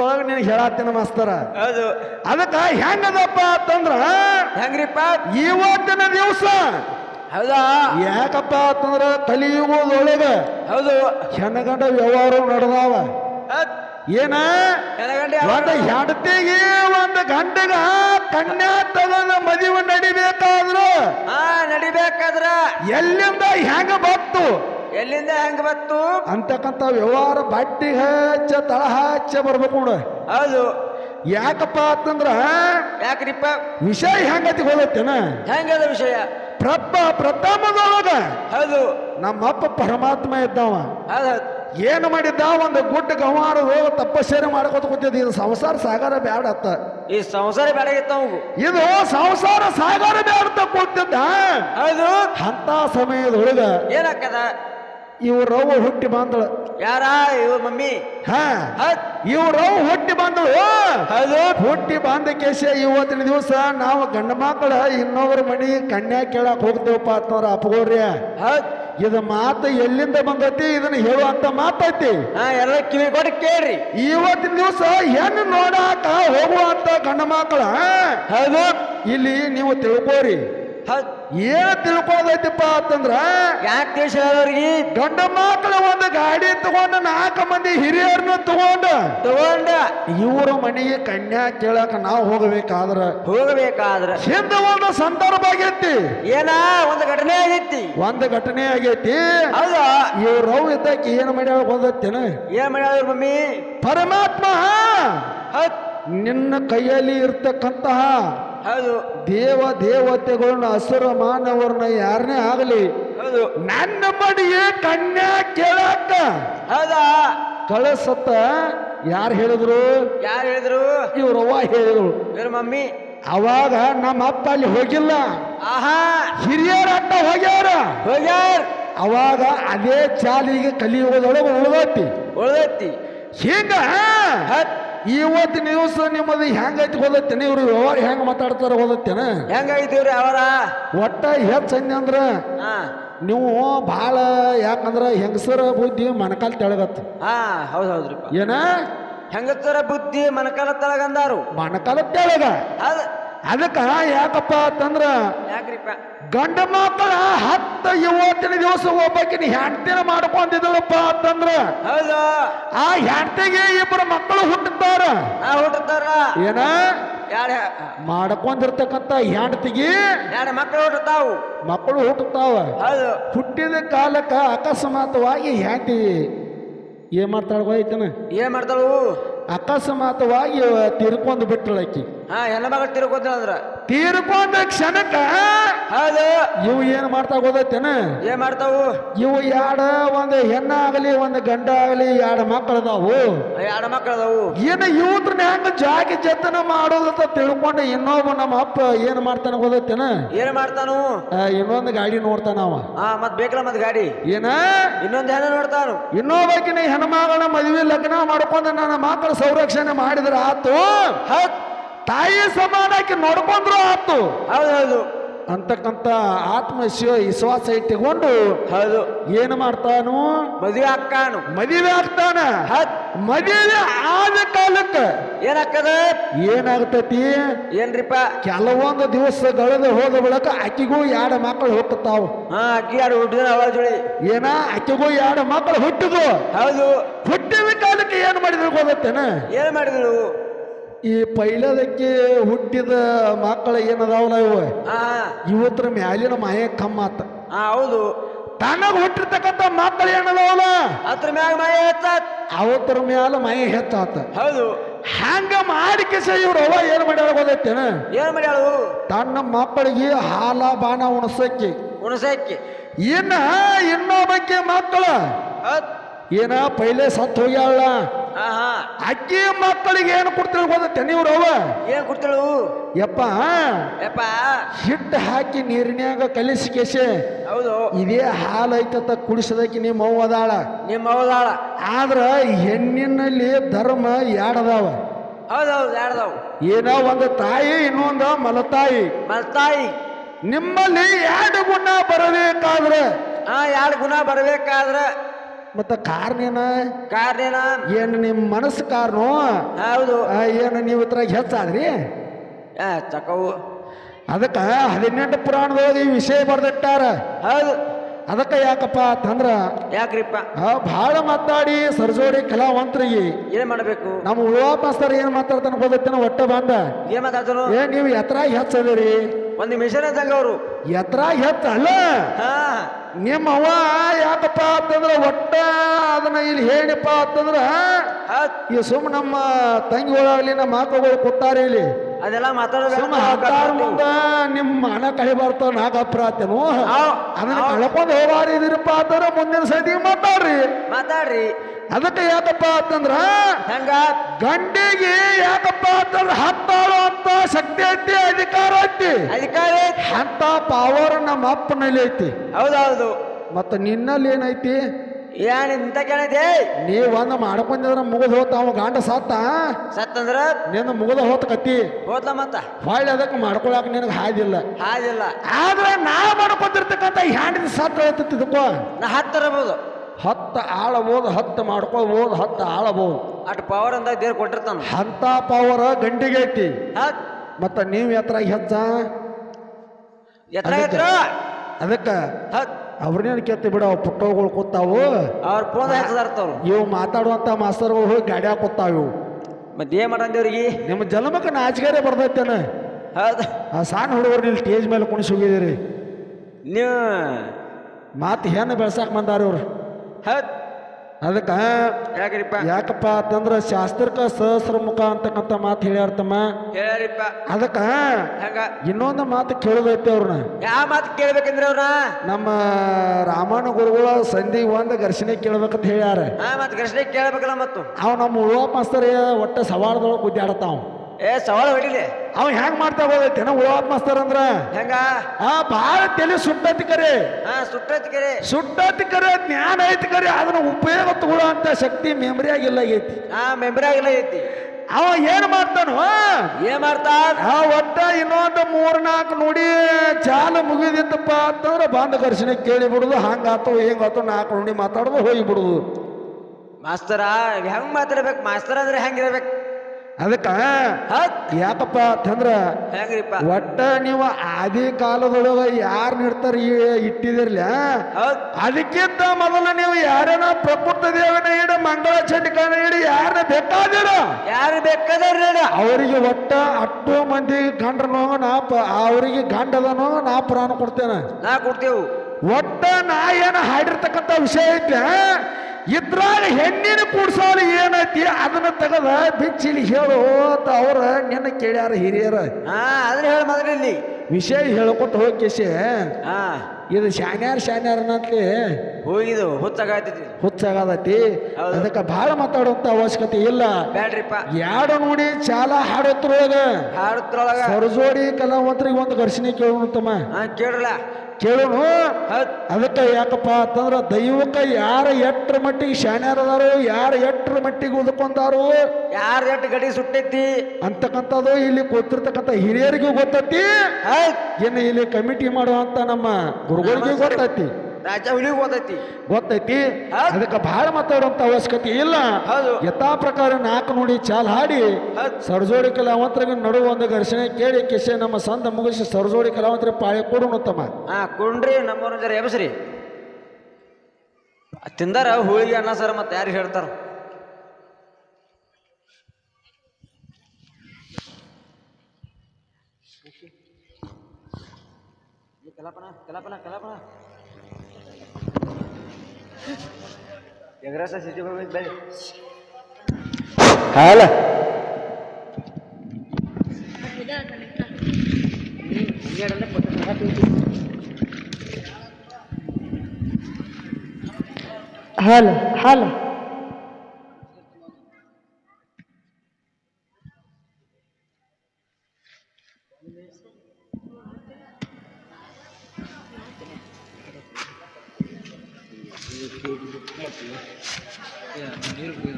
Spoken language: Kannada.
ಸಂದರ್ಭದೊಳಗೆ ನಿನಗೆ ಹೇಳಾತಿನ ಮಾಸ್ತರ. ಹೌದು. ಅದಕ್ಕ ಹೆಂಗದಪ್ಪ ಅಂತಂದ್ರ ಹೆಂಗ್ರಿಪ್ಪ? ಇವತ್ತಿನ ದಿವಸ ಹೌದಾ? ಯಾಕಪ್ಪ ಅಂತಂದ್ರ ಒಳಗ ಹೌದು. ಹೆಣ್ಣಗಂಡ ವ್ಯವಹಾರ ನಡೆದಾವ. ಏನಾ? ಒಂದು ಹೆಂಡತಿಗೆ ಒಂದು ಗಂಡಗ ಕಣ್ಣ ತಗೊಂಡ ಮದುವೆ ನಡಿಬೇಕಾದ್ರು. ನಡಿಬೇಕಾದ್ರ. ಎಲ್ಲಿಂದ ಹೆಂಗ ಬತ್ತು ಎಲ್ಲಿಂದ ಹೆಂಗ್ ಬತ್ತು? ಅಂತಕ್ಕಂಥ ವ್ಯವಹಾರ ಬಟ್ಟಿ ಹಚ್ಚ ತಳ ಹಚ್ಚ ಬರ್ಬೇಕು ನೋಡ. ಹೌದು. ಯಾಕಪ್ಪ ಅಂತಂದ್ರ ಯಾಕ್ರಿಪ್ಪ? ವಿಷಯ ಹೆಂಗತಿ ಹೋಗತ್ತೇನ ಹೆಂಗದ ವಿಷಯ? ಪ್ರಪ್ಪ ಪ್ರಥಮದೊಳಗ ಹೌದು. ನಮ್ಮಪ್ಪ ಪರಮಾತ್ಮ ಇದ್ದಾವ. ಏನು ಮಾಡಿದ್ದ? ಒಂದು ಗುಡ್ಡ ಗಮಾರ ಹೋಗ ತಪಸ್ಸೇನೆ ಮಾಡ್ಕೋತ ಕೂತಿದ್ದ. ಇದು ಸಂಸಾರ ಸಾಗರ ಬ್ಯಾಡ ಅತ್ತ. ಈ ಸಂಸಾರ ಬೇಡಾಗಿತ್ತ ಇದು ಸಂಸಾರ ಸಾಗರ ಬ್ಯಾಡ ಕೂತಿದ್ದ. ಹೌದು. ಅಂತ ಸಮಯದೊಳಗ ಏನಾಕ್ಕದ ಇವ್ರವ್ವ ಹುಟ್ಟಿ ಬಂದಳು. ಯಾರ? ಇವ್ರ ಮಮ್ಮಿ? ಹಾ. ಹೌದ್ ಇವ್ರವ್ವ ಹುಟ್ಟಿ ಬಂದಳು. ಹೌದು. ಹುಟ್ಟಿ ಬಂದ ಕೇಶ ಇವತ್ತಿನ ದಿವಸ ನಾವು ಗಂಡ ಮಕ್ಕಳ ಇನ್ನೊಬ್ಬರ ಮನಿ ಕನ್ಯಾ ಕೇಳಕ್ ಹೋಗ್ತೇವಪ್ಪ ಅಂತಂದ್ರ ಅಪ್ಪಗೋರ್ಯ ಹೌದ್. ಇದು ಮಾತು ಎಲ್ಲಿಂದ ಬಂದೈತಿ? ಇದನ್ನ ಹೇಳುವಂತ ಮಾತೈತಿ. ಹಾ ಎಲ್ಲ ಕಿವಿ ಕೊಟ್ಟು ಕೇಳ್ರಿ. ಇವತ್ತಿನ ದಿವಸ ಹೆಣ್ಣು ನೋಡಾಕ ಹೋಗುವಂತ ಗಂಡ ಮಕ್ಕಳ ಹೌದು. ಇಲ್ಲಿ ನೀವು ತಿಳ್ಕೋರಿ. ಹೌದ್ ಏನ್ ತಿಳ್ಕೋದೈತಿಪ್ಪ ಅಂತಂದ್ರ ಯಾಕೆ ತಿಳಿಸಿದವ್ರಿಗೆ ಗಂಡ ಮಕ್ಕಳ ಒಂದು ಗಾಡಿ ತಗೊಂಡು ನಾಲ್ಕು ಮಂದಿ ಹಿರಿಯರನ್ನ ತಗೊಂಡು. ತಗೊಂಡ. ಇವ್ರ ಮನೆಗೆ ಕನ್ಯಾ ಕೇಳಕ್ ನಾವು ಹೋಗಬೇಕಾದ್ರ. ಹೋಗಬೇಕಾದ್ರ. ಹಿಂದೆ ಒಂದು ಸಂದರ್ಭ ಆಗೈತಿ. ಏನ? ಒಂದು ಘಟನೆ ಆಗೈತಿ. ಒಂದು ಘಟನೆ ಆಗೈತಿ. ಹೌದಾ? ಇವ್ರವ್ ಇದ್ದಕ್ಕೆ ಏನು ಮಾಡ್ಯಾಳ ಬಂದತ್ತೇನ? ಏನ್ ಮಾಡ್ಯಾಳ ಮಮ್ಮಿ? ಪರಮಾತ್ಮ! ನಿನ್ನ ಕೈಯಲ್ಲಿ ಇರ್ತಕ್ಕಂತಹ ಹೌದು. ದೇವ ದೇವತೆಗಳನ್ನ ಹಸುರ ಮಾನವರನ್ನ ಯಾರನ್ನೇ ಆಗಲಿ ಹೌದು. ನನ್ನ ಬಡಿಗೆ ಕನ್ಯಾ ಕೇಳಾಕ. ಹೌದಾ? ಕಳಸತ್ತ ಯಾರು ಹೇಳಿದ್ರು? ಯಾರು ಹೇಳಿದ್ರು? ಇವ್ರವ್ವ ಹೇಳಿದ್ರು. ಇವ್ರ ಮಮ್ಮಿ. ಅವಾಗ ನಮ್ಮ ಅಪ್ಪ ಅಲ್ಲಿ ಹೋಗಿಲ್ಲ. ಆಹಾ. ಹಿರಿಯರ ಅಟ್ಟ ಹೋಗ್ಯಾರ. ಹೋಗ್ಯಾರ. ಅವಾಗ ಅದೇ ಚಾಲಿಗೆ ಕಲಿಯುವುದೊಳಗೆ ಉಳ್ದೈತಿ. ಉಳ್ದೈತಿ. ಹಿಂಗ ಹತ್. ಇವತ್ತಿನ ನ್ಯೂಸ್ ನಿಮ್ಮದು ಹೆಂಗೈತಿ ಹೋದತ್ತೇನೆ ಇವ್ರು ವ್ಯವಹಾರ ಹೆಂಗ್ ಮಾತಾಡ್ತಾರ ಹೋದತ್ತೇನ ಹೆಂಗಾಗಿದ್ದೀವ್ರಿ ಅವರ ಒಟ್ಟ ಹೆಚ್ಚ ಅಂದ್ರ ಹಾ. ನೀವು ಭಾಳ ಯಾಕಂದ್ರ ಹೆಂಗಸರ ಬುದ್ಧಿ ಮನಕಾಲ್ ತೆಳಗತ್ತ. ಹಾ ಹೌದು ಏನ? ಹೆಂಗಸರ ಬುದ್ಧಿ ಮನಕಾಲ ತೆಳಗಂದಾರು. ಮನಕಾಲ ತೆಳಗ. ಹೌದ್. ಅದಕ್ಕ ಯಾಕಪ್ಪ ಅಂತಂದ್ರ ಗಂಡ ಮಕ್ಕಳ ಹತ್ತು ಇವತ್ತಿನ ದಿವಸ ಒಬ್ಬಾಕಿನ ಹೆಂಡತಿನ ಮಾಡ್ಕೊಂಡಿದ್ದಳಪ್ಪ ಅಂತಂದ್ರ ಆ ಹೆಂಡತಿಗೆ ಇಬ್ಬರು ಮಕ್ಕಳು ಹುಟ್ಟುತ್ತಾರ. ಆ ಹುಟ್ಟುತ್ತಾರ. ಏನ? ಮಾಡ್ಕೊಂಡಿರ್ತಕ್ಕಂತ ಹೆಂಡತಿಗೆ ಮಕ್ಕಳು ಹುಟ್ಟುತ್ತಾವು? ಮಕ್ಕಳು ಹುಟ್ಟುತ್ತಾವ. ಹುಟ್ಟಿದ ಕಾಲಕ್ಕ ಅಕಸ್ಮಾತ್ವಾಗಿ ಹೆಂಡತಿ ಏನ್ ಮಾಡ್ತಾಳ ಹೋಯ್ತನ ಏನ್ ಮಾಡ್ತಾಳು? ಅಕಸ್ಮಾತ್ವಾಗಿ ತಿರ್ಕೊಂಡು ಬಿಟ್ಟಳಕ್ಕಿ ಹಾ ಹೆಣ್ಣ ಮಗಳು ತಿರ್ಕೋತಾಳ ಅಂದ್ರ ತೀರ್ಕೊಂಡ ಕ್ಷಣಕ್ಕ ಇವು ಏನ್ ಮಾಡ್ತಾ ಹೋದತ್ತೇನ ಏನ್ ಮಾಡ್ತಾವು? ಇವು ಯಾಡ ಒಂದು ಹೆಣ್ಣಾಗಲಿ ಒಂದು ಗಂಡ ಆಗಲಿ ಎರಡು ಮಕ್ಕಳದಾವು? ಎರಡು ಮಕ್ಕಳು ಅದಾವು ಏನು ಇವ್ರನ್ನ ಹೆಂಗ ಜಾಗಿ ಜತನ ಮಾಡೋದಂತ ತಿಳ್ಕೊಂಡು ಇನ್ನೊಬ್ಬ ನಮ್ಮ ಅಪ್ಪ ಏನ್ ಮಾಡ್ತಾನ ಹೋದತ್ತೇನ ಏನ್ ಮಾಡ್ತಾನು? ಇನ್ನೊಂದ್ ಗಾಡಿ ನೋಡ್ತಾನ ಅವ. ಹಾ ಮತ್ ಬೇಕಲ್ಲ ಮತ್ ಗಾಡಿ? ಏನ? ಇನ್ನೊಂದ್ ಹೆಣ್ಣ ನೋಡ್ತಾನು. ಇನ್ನೊಬ್ಬಕಿನ ಹೆಣ್ಮಗಳ ಮದುವೆ ಲಗ್ನ ಮಾಡ್ಕೊಂಡು ನನ್ನ ಮಕ್ಕಳ ಸಂರಕ್ಷಣೆ ಮಾಡಿದ್ರ ಆತು? ಹೌದ್. ತಾಯಿ ಸಮಾನಕ್ಕೆ ನೋಡ್ಕೊಂಡ್ರು ಆತು. ಹೌದು ಹೌದು. ಅಂತಕ್ಕಂಥ ಆತ್ಮಶಿವ ವಿಶ್ವಾಸ ಇಟ್ಟುಕೊಂಡು ಹೌದು. ಏನು ಮಾಡ್ತಾನು? ಮದುವೆ ಆಗ್ತಾನು. ಮದುವೆ ಆಗ್ತಾನ. ಮದುವೆ ಆದ ಕಾಲಕ್ಕ ಏನಾಗ್ತದ? ಏನಾಗ್ತತಿ? ಏನ್ರಿಪ್ಪ? ಕೆಲವೊಂದು ದಿವಸಗಳದ ಹೋದ ಬಳಕ ಅಕ್ಕಿಗೂ ಎರಡು ಮಕ್ಕಳು ಹುಟ್ಟುತ್ತಾವ. ಹಾ ಅಕ್ಕಿ ಎರಡು ಹುಟ್ಟಿದ ಅವಳ ಏನ? ಅಕ್ಕಿಗೂ ಎರಡು ಮಕ್ಕಳು ಹುಟ್ಟಿದ್ವು. ಹೌದು. ಹುಟ್ಟಿದ ಕಾಲಕ್ಕೆ ಏನು ಮಾಡಿದ್ರು ಗೊತ್ತೇನ? ಏನ್ ಮಾಡಿದಳು ಈ ಪೈಲದಕ್ಕೆ ಹುಟ್ಟಿದ ಮಕ್ಕಳು ಏನದಾವಲ್ಲ ಇವ? ಆ. ಇವತ್ತರ ಮ್ಯಾಲಿನ ಮಾಯ ಕಮ್ಮಾತ ಹೌದು. ತನಗ ಹುಟ್ಟಿರ್ತಕ್ಕಂಥ ಮಕ್ಕಳು ಏನದಾವಲ್ಲ? ಅದ್ರ ಮ್ಯಾಲ ಮಾಯ ಹೆಚ್ಚ ಅವತ್ತರ ಮ್ಯಾಲ ಮಾಯ ಹೆಚ್ಚಾತ. ಹೌದು. ಹಂಗ ಮಾಡಿ ಕಿಸ ಇವ್ರು ಅವ ಏನು ಮಾಡ್ಯಾರ ಗೊತ್ತೇನ ಏನ್ ಮಾಡ್ಯಾಳು? ತನ್ನ ಮಕ್ಕಳಿಗೆ ಹಾಲ ಬಾಣ ಉಣಸಕ್ಕೆ. ಉಣಸಕ್ಕೆ. ಇನ್ನ ಇನ್ನೊಬ್ಬಕ್ಕೆ ಮಕ್ಕಳ. ಏನ ಪೈಲೆ ಸತ್ತು ಹೋಗ್ಯಾಳ? ಅಕ್ಕಿ ಮಕ್ಕಳಿಗೆ ಏನು ಕೊಡ್ತೇಳು ಗೊತ್ತೇನೆ ನೀವು ರವ ಏನ್ ಕೊಡ್ತಾಳು? ಯಪ್ಪ. ಯಪ್ಪ. ಹಿಟ್ಟು ಹಾಕಿ ನೀರಿನ್ಯಾಗ ಕಲಿಸಿ ಕೆಸೆ. ಹೌದು. ಇದೇ ಹಾಲು ಐತತ ಕುಡಿಸೋದಕ್ಕೆ ನಿಮ್ಮ ಅವ್ವ ಅದಾಳ. ನಿಮ್ಮ ಅವದಾಳ ಆದ್ರ ಹೆಣ್ಣಿನಲ್ಲಿ ಧರ್ಮ ಯಾಡದಾವ ಹೌದೌದು ಏನೋ ಒಂದು ತಾಯಿ ಇನ್ನೊಂದು ಮಲತಾಯಿ. ಮಲತಾಯಿ. ನಿಮ್ಮಲ್ಲಿ ಎರಡು ಗುಣ ಬರಬೇಕಾದ್ರೆ. ಹಾ ಎರಡು ಗುಣ ಬರ್ಬೇಕಾದ್ರ. ಮತ್ತ ಕಾರ್ನೇನ ಕಾರ್ನೇನ ಏನು? ನಿಮ್ಮ ಮನಸ್ಸು ಕಾರಣ? ಹೌದು. ಏನು ನೀವು ಇದ್ರಾಗ ಹೆಚ್ಚಾದ್ರಿ? ಚಕವು. ಅದಕ್ಕೆ ಹದಿನೆಂಟು ಪುರಾಣದೊಳಗೆ ಈ ವಿಷಯ ಬರ್ದಿಟ್ಟಾರ. ಹೌದು. ಅದಕ್ಕೆ ಯಾಕಪ್ಪ ಅಂತಂದ್ರ ಯಾಕ್ರಿಪ್ಪ? ಆ, ಭಾಳ ಮಾತಾಡಿ ಸರ್ಜೋಡಿ ಕಲಾವಂತರಿಗೆ. ಏನ್ ಮಾಡ್ಬೇಕು? ನಮ್ಮ ಉಳುವ ಮಾಸ್ತರ್ ಏನು ಮಾತಾಡ್ತಾನೆ ಗೊತ್ತೇನ ಒಟ್ಟ ಬಂದ? ಏನ್ ಮಾತಾಡ್ತಾನು? ಏ ನೀವು ಎತ್ರಾಗ ಹೆಚ್ಚದಿರಿ? ಒಂದು ಮಿಷನ್ ಇದ್ದಂಗ ಅವರು. ಎತ್ರಾಗ ಹೆಚ್ಚ ಅಲ್ಲ? ಹಾ. ನಿಮ್ಮ ಅವ್ವ ಯಾಕಪ್ಪ ಅಂತಂದ್ರೆ ಒಟ್ಟ ಅದನ್ನ ಇಲ್ಲಿ ಹೇಳಿಪ್ಪ ಅಂತಂದ್ರೆ ಈ ಸುಮ್ ನಮ್ಮ ತಂಗಿಗಳಾಗ್ಲಿ ನಮ್ಮ ಮಾತುಗಳು ಕೊಟ್ಟಾರೆ ಇಲ್ಲಿ. ಅದೆಲ್ಲ ಮಾತಾಡೋದು ಮುಂದ ನಿಮ್ಮ ಹಣ ಕಳಿ ಬರ್ತಾವ ಹೌದ್. ಅದನ್ನ ಕಳ್ಕೊಂಡು ಹೋಗಾರಿದಿರಪ್ಪ ಅಂತಂದ್ರ ಮುಂದಿನ ಸತಿ ಮಾತಾಡ್ರಿ. ಮಾತಾಡ್ರಿ. ಅದಕ್ಕೆ ಯಾಕಪ್ಪ ಅಂತಂದ್ರ ಹೆಂಗ ಗಂಡಿಗೆ ಯಾಕಪ್ಪ ಅಂತಂದ್ರೆ ಹತ್ತಾಳು ಅಂತ ಶಕ್ತಿ ಐತಿ ಅಧಿಕಾರ ಐತಿ. ಅಧಿಕಾರ ಅಂತ ಪವರ್ ನಮ್ಮ ಅಪ್ಪನಲ್ಲಿ ಐತಿ. ಹೌದೌದು. ಮತ್ತ ನಿನ್ನಲ್ಲಿ ಏನೈತಿ? ಏನ್ ಇಂತ ಕೇಳಿದೆ ನೀವ್ ಒಂದ್ ಮಾಡ್ಕೊಂಡಿದ್ರ ಮುಗಿದ ಹೋತ ಅವ ಗಾಂಡ ಸತ್ತ? ಸತ್ತಂದ್ರ? ನಿನ್ನ ಮುಗಿದ ಹೋತ ಕತ್ತಿ ಹೋದ್ಲ ಮತ್ತ? ಹೊಳ್ಳಿ ಅದಕ್ಕೆ ಮಾಡ್ಕೊಳಕ್ ನಿನಗೆ ಹಾದಿಲ್ಲ. ಹಾದಿಲ್ಲ. ಆದ್ರೆ ನಾ ಮಾಡ್ಕೊತಿರ್ತಕ್ಕಂಥ ಹ್ಯಾಂಡಿದ ಸತ್ತ ಇದಕ್ಕೋ. ನಾ ಹತ್ತರಬಹುದು ಹತ್ತು ಆಳಬಹುದು ಹತ್ತು ಮಾಡ್ಕೊಳ್ಬೋದು ಹತ್ತು ಆಳಬಹುದು ಅಟ್ ಪವರ್ ಅಂತ ದೇವ್ರು ಕೊಟ್ಟಿರ್ತಾನ. ಅಂತ ಪವರ್ ಗಂಡಿಗೆ ಐತಿ ಮತ್ತ ನೀವು ಎತ್ತರ ಹೆಚ್ಚ? ಎತ್ತರ ಎತ್ತರ ಅದಕ್ಕೆ ಅವ್ರನ್ನೇನು ಕೆತ್ತಿ ಬಿಡ ಅವು ಪುಟ್ಟಗಳು ಕೂತಾವು. ಅವ್ರ ಫೋನ್ ಹಚ್ಚದಾರ್ತವ್ರು ಇವು ಮಾತಾಡುವಂತ ಮಾಸ್ತರ್ಗಳು ಹೋಗಿ ಗಾಡ್ಯಾಗ ಕೂತಾವ ಇವು. ಮತ್ತೆ ಏನ್ ಮಾಡಂದೇವ್ರಿಗೆ ನಿಮ್ಮ ಜನ್ಮಕ್ಕೆ ನಾಚಿಕೆರೆ ಬರ್ತೈತೇನ? ಹೌದು. ಆ ಸಣ್ಣ ಹುಡುಗರು ಇಲ್ಲಿ ಸ್ಟೇಜ್ ಮೇಲೆ ಕುಣಿಸಿ ಹೋಗಿದ್ದೀರಿ. ನೀವು ಮಾತು ಹೆಣ್ಣು ಬೆಳ್ಸಾಕ್ ಬಂದಾರ ಇವ್ರು. ಹೌದ್. ಅದಕ್ಕೆ ಯಾಕ್ರಿಪ್ಪ? ಯಾಕಪ್ಪ ಅಂತಂದ್ರೆ ಶಾಸ್ತ್ರಕ್ಕ ಸಹಸ್ರ ಮುಖ ಅಂತಕ್ಕಂಥ ಮಾತು ಹೇಳ್ಯಾರ್ತಮ್ಮ. ಹೇಳ್ಯಾರಿಪ್ಪ ಅದಕ್ಕೆ ಹೆಂಗ. ಇನ್ನೊಂದು ಮಾತು ಕೇಳೋದೈತೆ ಅವ್ರನ್ನ. ಯಾವ ಮಾತು ಕೇಳ್ಬೇಕಂದ್ರೆ ಅವ್ರ ನಮ್ಮ ರಾಮಾಯಣ ಗುರುಗಳ ಸಂಧಿ ಒಂದು ಘರ್ಷಣೆ ಕೇಳ್ಬೇಕಂತ ಹೇಳ್ಯಾರ. ಆ ಮಾತು ಕೃಷ್ಣ ಕೇಳ್ಬೇಕಲ್ಲ ಮತ್ತು. ಅವ್ ನಮ್ಮ ಉಳುವ ಮಾಸ್ತರ್ ಒಟ್ಟ ಸವಾಲದೊಳಗೆ ಗುದ್ದಾಡತಾವ ಏ ಸವಾಲ ಹೊಡಿಲಿ. ಅವ ಹೆಂಗ್ ಮಾಡ್ತಾ ಹೋದೈತೇನ ಉಳುವ ಮಾಸ್ತಾರ ಅಂದ್ರ. ಹೆಂಗ? ಆ ಬಾಳ ತೆಲೆ ಸುಟ್ಟತ್ ಕರೆ. ಹಾ ಸುಟ್ಟತ್ ಕರೆ. ಸುಟ್ಟತ್ ಕರೆ ಜ್ಞಾನ ಐತಿ ಕರೆ. ಅದನ್ನ ಉಪಯೋಗ ತಗೊಳ್ಳೋ ಶಕ್ತಿ ಮೆಮರಿ ಆಗಿಲ್ಲ ಐತಿ ಹಾ ಮೆಮ್ರಿ ಆಗಿಲ್ಲ ಐತಿ ಅವ ಏನ್ ಮಾಡ್ತಾನ? ಏನ್ ಮಾಡ್ತಾನ ಆ ಒಟ್ಟ ಇನ್ನೊಂದು ಮೂರ್ ನಾಲ್ಕು ನುಡಿ ಚಾಲು ಮುಗಿದಿತ್ತಪ್ಪ ಅಂತಂದ್ರೆ ಬಂದ ಘರ್ಷಣೆ ಕೇಳಿ ಬಿಡುದು. ಹಂಗಾತು ಹೆಂಗಾತು ನಾಲ್ಕು ನುಡಿ ಮಾತಾಡುದು ಹೋಗಿ ಬಿಡುದು. ಮಾಸ್ತರ ಹೆಂಗ್ ಮಾತಾಡ್ಬೇಕು? ಮಾಸ್ತರ ಅಂದ್ರೆ ಹೆಂಗಿರ್ಬೇಕು? ಅದಕ್ಕ ಯಾಕಪ್ಪ ಅಂತಂದ್ರ ಒಟ್ಟ ನೀವು ಆದಿ ಕಾಲದೊಳಗ ಯಾರು ನಿಡ್ತಾರ ಇಟ್ಟಿದಿರ್ಲ ಅದಕ್ಕಿಂತ ಮೊದಲು ನೀವು ಯಾರೇನ ಪ್ರಕೃತ ದೇವನ ಇಡ ಮಂಗಳ ಚಂಡಿಕನ ಇಡಿ ಯಾರನ್ನ ಬೇಕಾದಿರ? ಯಾರು ಬೇಕಾದ್ರೆ ಅವರಿಗೆ ಒಟ್ಟ ಅಟ್ಟು ಮಂದಿ ಗಂಡ್ರನೋ ನಾ ಅವರಿಗೆ ಗಂಡದನೋ ನಾ ಪ್ರಾಣ ಕೊಡ್ತೇನೆ. ನಾ ಕೊಡ್ತೇವು. ಒಟ್ಟ ನಾ ಏನ ಹಾಡಿರ್ತಕ್ಕಂಥ ವಿಷಯ ಐತೆ ಇದ್ರಾಗ ಹೆಣ್ಣಿನ ಕೂಡ್ಸೋರು ಏನೈತಿ ಅದನ್ನ ತೆಗದ ಬಿಚ್ಚಿಲಿ ಹೇಳು ಅಂತ ಅವ್ರ ನಿನ್ನ ಕೇಳ್ಯಾರ ಹಿರಿಯರ. ಹಾ ಅದನ್ನ ಹೇಳ ಮೊದಲು ಇಲ್ಲಿ. ವಿಷಯ ಹೇಳ್ಕೊಟ್ಟು ಹೋಗಿ ಕಿಸಿ ಹಾ. ಇದು ಶಾನ್ಯಾರ ಶಾನ್ಯಾರ ಅನ್ನತ್ಲಿ ಹೋಗಿದು ಹುಚ್ಚಾಗತೈತಿ ಹುಚ್ಚಾಗದೈತಿ. ಹೌದು. ಅದಕ್ಕೆ ಭಾಳ ಮಾತಾಡುವಂತ ಅವಶ್ಯಕತೆ ಇಲ್ಲ. ಬ್ಯಾಡ್ರಿಪ್ಪ. ಯಾಡು ನೋಡಿ ಚಾಲ ಹಾಡೋತ್ರೊಳಗ. ಹಾಡುತ್ರೊಳಗ. ಸರಜೋಡಿ ಕಲಾವಂತರಿಗೆ ಒಂದು ಘರ್ಷಣೆ ಕೇಳೋಣ ತಮ್ಮ ಹಾ ಕೇಳ್ರಲ್ಲ. ಕೇಳೋನು? ಹೌದ್. ಅದಕ್ಕೆ ಯಾಕಪ್ಪ ಅಂತಂದ್ರೆ ದೈವಕ್ಕೆ ಯಾರ ಎಟ್ರ ಮಟ್ಟಿಗೆ ಶಾಣ್ಯಾರದಾರು ಯಾರ ಎಟ್ರ ಮಟ್ಟಿಗೆ ಉದ್ಕೊಂಡಾರು ಯಾರ ಎಟ್ಟು ಗಡಿ ಸುಟ್ಟೈತಿ? ಅಂತಕ್ಕಂಥದ್ದು ಇಲ್ಲಿ ಗೊತ್ತಿರ್ತಕ್ಕಂಥ ಹಿರಿಯರಿಗೂ ಗೊತ್ತೈತಿ. ಏನು ಇನ್ನು ಇಲ್ಲಿ ಕಮಿಟಿ ಮಾಡುವಂತ ನಮ್ಮ ಗುರುಗಳಿಗೂ ಗೊತ್ತೈತಿ. ರಾಜ ಹುಲಿ ಗೊತ್ತೈತಿ. ಹೌದ್. ಅದಕ್ಕೆ ಬಹಳ ಮಾತಾಡುವಂತ ಅವಶ್ಯಕತೆ ಇಲ್ಲ. ಯಥಾ ಪ್ರಕಾರ ನಾಲ್ಕು ನೋಡಿ ಚಾಲ್ ಹಾಡಿ. ಸರ್ಜೋಡಿ ಕಲಾವಂತರಿಗೆ ನಡುವ ಒಂದು ಘರ್ಷಣೆ ಕೇಳಿ ಕಿಸೆ ನಮ್ಮ ಸಂದ ಮುಗಿಸಿ ಸರ್ಜೋಡಿ ಕಲಾವಂತರಿಗೆ ಪಾಳೆ ಕೊಡು ತಮ್ಮ ಹಾ ಕುಂಡ್ರಿ ಜರ ಎಬಸ್ರಿ. ತಿಂದಾರ ಹೋಳಿಗೆ ಅನ್ನ ಸರ್ ಮತ್ತೆ ಯಾರು ಹೇಳ್ತಾರ? ಕಲಾಪನ ಕಲಾಪನ ಕಲಾಪನ. ಎಗ್ರಸ ಸಿಟಿ ಹೋಗಿದ್ ಬೇಡ ಹಾಲ ಹಾಲ ಹಾಲ Yeah, beautiful.